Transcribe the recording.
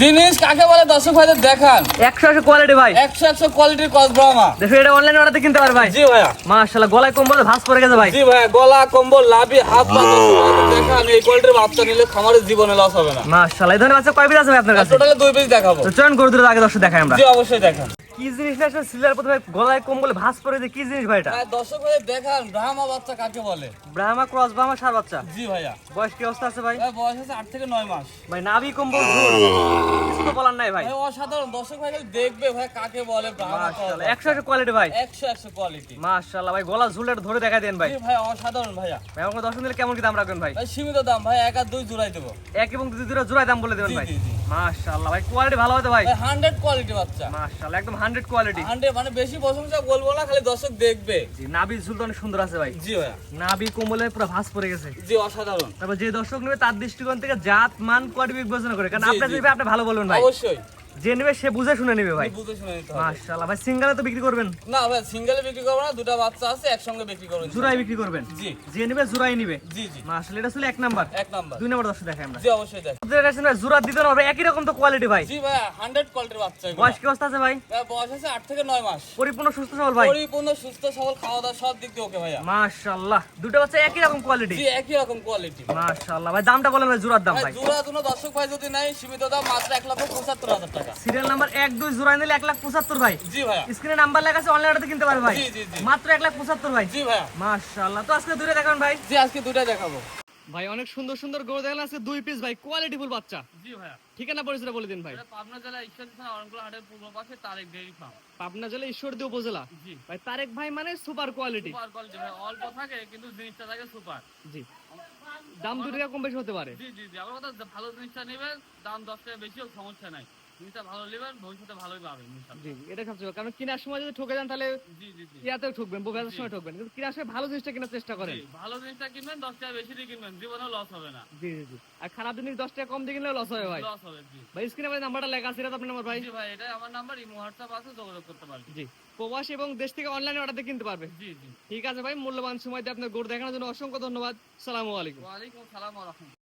জিনিস কাকে বলে? দর্শক ভাইদের দেখান। একশো একশো কোয়ালিটি ভাই। একশো একশো কোয়ালিটির কসব্রামা দেখো এটা অনলাইন অর্ডার কিনতে পারবে ভাই। জি ভাইয়া। মাশাআল্লাহ গলায় কম্বল ভাঁজ পড়ে গেছে ভাই। জি ভাইয়া গলা কম্বল লাভি হাত পা দেখান। এই কোয়ালিটির বাচ্চা নিলে খামারের জীবনে লস হবে না। মাশাআল্লাহ এই ধরনের বাচ্চা কয় পিস আছে আপনার কাছে? টোটাল দুই পিস দেখাবো। তো চয়ন করে দিলে আগে দর্শক দেখাই আমরা। জি অবশ্যই দেখান কি জিনিস না আসলে সিলার প্রথমে গলায় কম্বল ভাঁজ পড়ে যে কি জিনিস ভাই এটা? দর্শক ভাইদের দেখান ব্রাহ্মা বাচ্চা কাকে বলে? ব্রাহ্মা ক্রস ব্রাহ্মা সার বাচ্চা। জি ভাইয়া। বয়স কি অবস্থা আছে ভাই? ভাই বয়স আছে আট থেকে নয় মাস। ভাই নাভি কম্বল ঝুল কিছু তো বলার নাই ভাই। ভাই অসাধারণ। দর্শক ভাই দেখবে ভাই কাকে বলে ব্রাহ্মা একশো একশো কোয়ালিটি ভাই। একশো একশো কোয়ালিটি মাশাআল্লাহ ভাই গলা ঝুলটা ধরে দেখা দেন ভাই। ভাই অসাধারণ ভাইয়া। ভাই আমাকে দর্শন দিলে কেমন কি দাম রাখবেন ভাই? ভাই সীমিত দাম ভাই এক আর দুই জোড়াই দেবো। এক এবং দুই দুটো জোড়ায় দাম বলে দেবেন ভাই। জি, জি। মাশাআল্লাহ ভাই কোয়ালিটি ভালো হতো ভাই। ভাই হান্ড্রেড কোয়ালিটি বাচ্চা। মাশাআল্লাহ একদম হান্ড্রেড কোয়ালিটি হান্ড্রেড মানে বেশি প্রশংসা বলব না খালি দর্শক দেখবে। জি নাবি ঝুল তো অনেক সুন্দর আছে ভাই। জি ভাই নাভি কোমলে পুরো ভাঁজ পড়ে গেছে। জি অসাধারণ। তারপর যে দর্শক নেবে তার দৃষ্টিকোণ থেকে জাত মান কোয়ালিটি বিবেচনা করে। কারণ আপনি আপনার আপনি ভালো বলবেন ভাই। অবশ্যই। যে নেবে সে বুঝে শুনে নেবে ভাই। বুঝে শুনে নিতে হবে। মাশাআল্লাহ। ভাই সিঙ্গেলে তো বিক্রি করবেন? না ভাই সিঙ্গেলে বিক্রি করব না দুটা বাচ্চা আছে একসঙ্গে বিক্রি করব জোড়াই বিক্রি করবেন? জি। যে নেবে জোড়াই নিবে? জি জি। মাশাআল্লাহ এটা ছিল এক নাম্বার। এক নাম্বার। দুই নাম্বার দর্শক দেখাই আমরা। জি অবশ্যই দেখ জোড়া দিতে হবে একই রকম তো কোয়ালিটি ভাই। জি ভাই হান্ড্রেড কোয়ালিটির বাচ্চা বয়স কি অবস্থা আছে ভাই? ভাই বয়স আছে আট থেকে নয় মাস। পরিপূর্ণ সুস্থ সবল ভাই। পরিপূর্ণ সুস্থ সবল খাওয়া দাওয়া সব দিক দিয়ে ওকে মাশাআল্লাহ দুটো বাচ্চা একই রকম কোয়ালিটি জি একই রকম কোয়ালিটি মাশাআল্লাহ ভাই দামটা বলেন ভাই জোড়ার দাম ভাই ভাই। জোড়া দুনো দর্শক ভাই যদি নাই সীমিত দাম মাত্র এক লক্ষ পঁচাত্তর হাজার টাকা। সিরিয়াল নাম্বার এক দুই জোড়া নিলে এক লাখ পঁচাত্তর ভাই। জি স্ক্রিনে নাম্বার লেখা আছে অনলাইনে কিনতে পারবে ভাই। জি, জি, জি। মাত্র এক লাখ পঁচাত্তর ভাই। জি মাশাআল্লাহ। তো আজকে দূরে দেখান ভাই। জি আজকে দুটা দেখাবো। ভাই অনেক সুন্দর সুন্দর গরু দেখলাম আজকে দুই পিস ভাই কোয়ালিটি ফুল বাচ্চা। জি ভাইয়া। ঠিকানা পরিচয় বলে দিন ভাই। পাবনা জেলা ঈশ্বর থানা অরণকুলা হাটের পূর্ব পাশে তারেক ডেইরি ফার্ম। পাবনা জেলা ঈশ্বরদী উপজেলা। জি। ভাই তারেক ভাই মানে সুপার কোয়ালিটি সুপার কোয়ালিটি ভাই অল্প থাকে কিন্তু জিনিসটা থাকে সুপার জি। দাম দুটো কম বেশি হতে পারে। জি জি জি। আমার কথা ভালো জিনিসটা নেবেন দাম দশ টাকা বেশি হোক সমস্যা নাই। জিনিসটা ভালো নেবেন ভবিষ্যতে ভালোই পাবেন জি এটা সবচেয়ে কারণ কেনার সময় যদি ঠকে যান তাহলে জি জি জি। ইয়াতেও ঠকবেন বোকার সময় ঠকবেন। কিন্তু কেনার সময় ভালো জিনিসটা কেনার চেষ্টা করেন। ভালো জিনিসটা কিনবেন দশ টাকা বেশি দিয়ে কিনবেন জীবনেও লস হবে না। জি জি জি। আর খারাপ জিনিস দশ টাকা কম দিয়ে কিনলে লস হবে ভাই। লস হবে জি। ভাই স্ক্রিনে ভাই নাম্বারটা লেখা আছে আপনার নাম্বার ভাই। জি ভাই এটা আমার নাম্বার ইমো হোয়াটসঅ্যাপ আছে যোগাযোগ করতে পারবেন। জি। প্রবাসী এবং দেশ থেকে অনলাইনে অর্ডার দিয়ে কিনতে পারবে। জি জি। ঠিক আছে ভাই মূল্যবান সময় দিয়ে আপনার গরু দেখানোর জন্য অসংখ্য ধন্যবাদ। সালামু আলাইকুম। সালাম ওয়া রাহমাতুল্লাহ।